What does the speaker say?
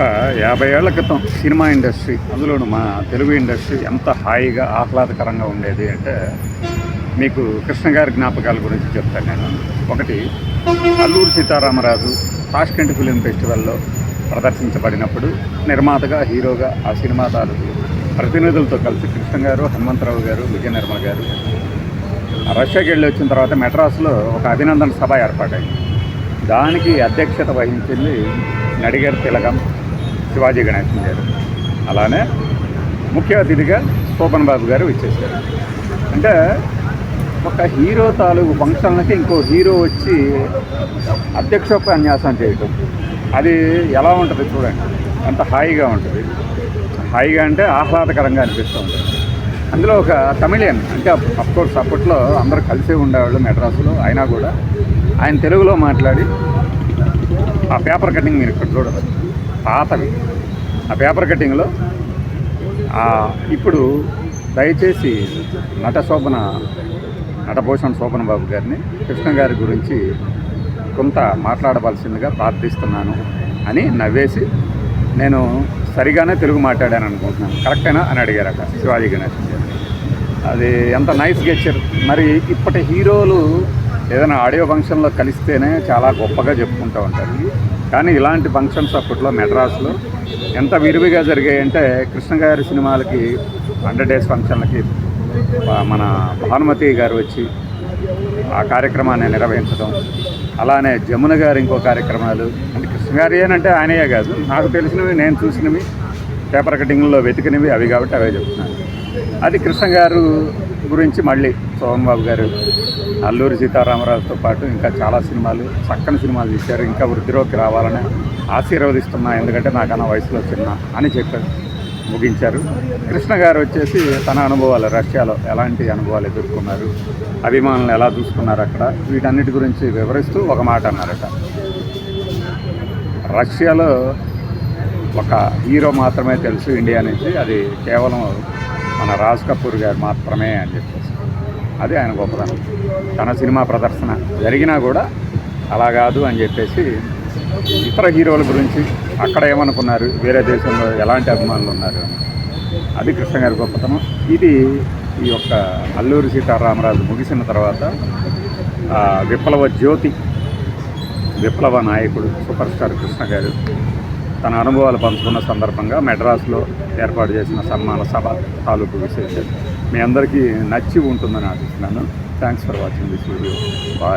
ఒక యాభై ఏళ్ళ క్రితం సినిమా ఇండస్ట్రీ అందులోను మా తెలుగు ఇండస్ట్రీ ఎంత హాయిగా ఆహ్లాదకరంగా ఉండేది అంటే మీకు కృష్ణ గారి జ్ఞాపకాల గురించి చెప్తాను నేను. ఒకటి అల్లూరు సీతారామరాజు తాష్కెంట్ ఫిలిం ఫెస్టివల్లో ప్రదర్శించబడినప్పుడు నిర్మాతగా హీరోగా ఆ సినిమా తాలూకు ప్రతినిధులతో కలిసి కృష్ణ గారు హనుమంతరావు గారు విజయ నిర్మల గారు రష్యాకి వెళ్ళి వచ్చిన తర్వాత మెడ్రాస్లో ఒక అభినందన సభ ఏర్పాటైంది. దానికి అధ్యక్షత వహించింది నడిగర్ తిలకం శివాజీ గణేశన్ గారు. అలానే ముఖ్య అతిథిగా శోభన్ బాబు గారు వచ్చేసారు అంటే ఒక హీరో తాలూకు ఫంక్షన్లకి ఇంకో హీరో వచ్చి అధ్యక్షోపన్యాసం చేయటం అది ఎలా ఉంటుంది చూడండి. అంత హాయిగా ఉంటుంది. హాయిగా అంటే ఆహ్లాదకరంగా అనిపిస్తూ ఉంటుంది. అందులో ఒక తమిళియన్ అంటే అఫ్కోర్స్ అప్పట్లో అందరూ కలిసే ఉండేవాళ్ళు మెడ్రాసులో అయినా కూడా ఆయన తెలుగులో మాట్లాడి ఆ పేపర్ కటింగ్ మీరు ఇక్కడ చూడదు పాతవి. ఆ పేపర్ కటింగ్లో ఇప్పుడు దయచేసి నట శోభన నటభూషణ్ శోభన బాబు గారిని కృష్ణ గారి గురించి కొంత మాట్లాడవలసిందిగా ప్రార్థిస్తున్నాను అని నవ్వేసి నేను సరిగానే తెలుగు మాట్లాడాను అనుకుంటున్నాను. కరెక్టేనా అని అడిగారు అక్కడ శివాజీ గణేష్ గారు. అది ఎంత నైస్ గెచ్చర్. మరి ఇప్పటి హీరోలు ఏదైనా ఆడియో ఫంక్షన్లో కలిస్తేనే చాలా గొప్పగా చెప్పుకుంటూ ఉంటారు. కానీ ఇలాంటి ఫంక్షన్స్ అప్పట్లో మెడ్రాస్లో ఎంత విరివిగా జరిగాయంటే కృష్ణ గారి సినిమాలకి హండ్రెడ్ డేస్ ఫంక్షన్లకి మన భానుమతి గారు వచ్చి ఆ కార్యక్రమాన్ని నిర్వహించడం అలానే జమున గారు ఇంకో కార్యక్రమాలు. అంటే కృష్ణ గారి అంటే ఆయనయే కాదు నాకు తెలిసినవి నేను చూసినవి పేపర్ కటింగ్లో వెతికినవి అవి కాబట్టి అవే చెప్తున్నాను. అది కృష్ణ గారు గురించి మళ్ళీ సోహన్ బాబు గారు అల్లూరి సీతారామరాజుతో పాటు ఇంకా చాలా సినిమాలు చక్కని సినిమాలు తీశారు. ఇంకా వృద్ధిలోకి రావాలని ఆశీర్వదిస్తున్నా ఎందుకంటే నాకన్నా వయసులో చిన్న అని చెప్పారు ముగించారు. కృష్ణ గారు వచ్చేసి తన అనుభవాలు రష్యాలో ఎలాంటి అనుభవాలు ఎదుర్కొన్నారు అభిమానులు ఎలా చూసుకున్నారు అక్కడ వీటన్నిటి గురించి వివరిస్తూ ఒక మాట అన్నారట. రష్యాలో ఒక హీరో మాత్రమే తెలుసు ఇండియా నుంచి అది కేవలం మన రాజ్ కపూర్ గారు మాత్రమే అని చెప్పేసి. అది ఆయన గొప్పదనం తన సినిమా ప్రదర్శన జరిగినా కూడా అలా కాదు అని చెప్పేసి ఇతర హీరోల గురించి అక్కడ ఏమనుకున్నారు? వేరే దేశంలో ఎలాంటి అభిమానులు ఉన్నారు? అది కృష్ణ గారి గొప్పతనం. ఇది ఈ యొక్క అల్లూరి సీతారామరాజు ముగిసిన తర్వాత విప్లవ జ్యోతి విప్లవ నాయకుడు సూపర్ స్టార్ కృష్ణ గారు తన అనుభవాలు పంచుకున్న సందర్భంగా మెడ్రాస్లో ఏర్పాటు చేసిన సన్మాన సభ తాలూకు విశేషాలు మీ అందరికీ నచ్చి ఉంటుందని ఆశిస్తున్నాను. Thanks for watching this video bye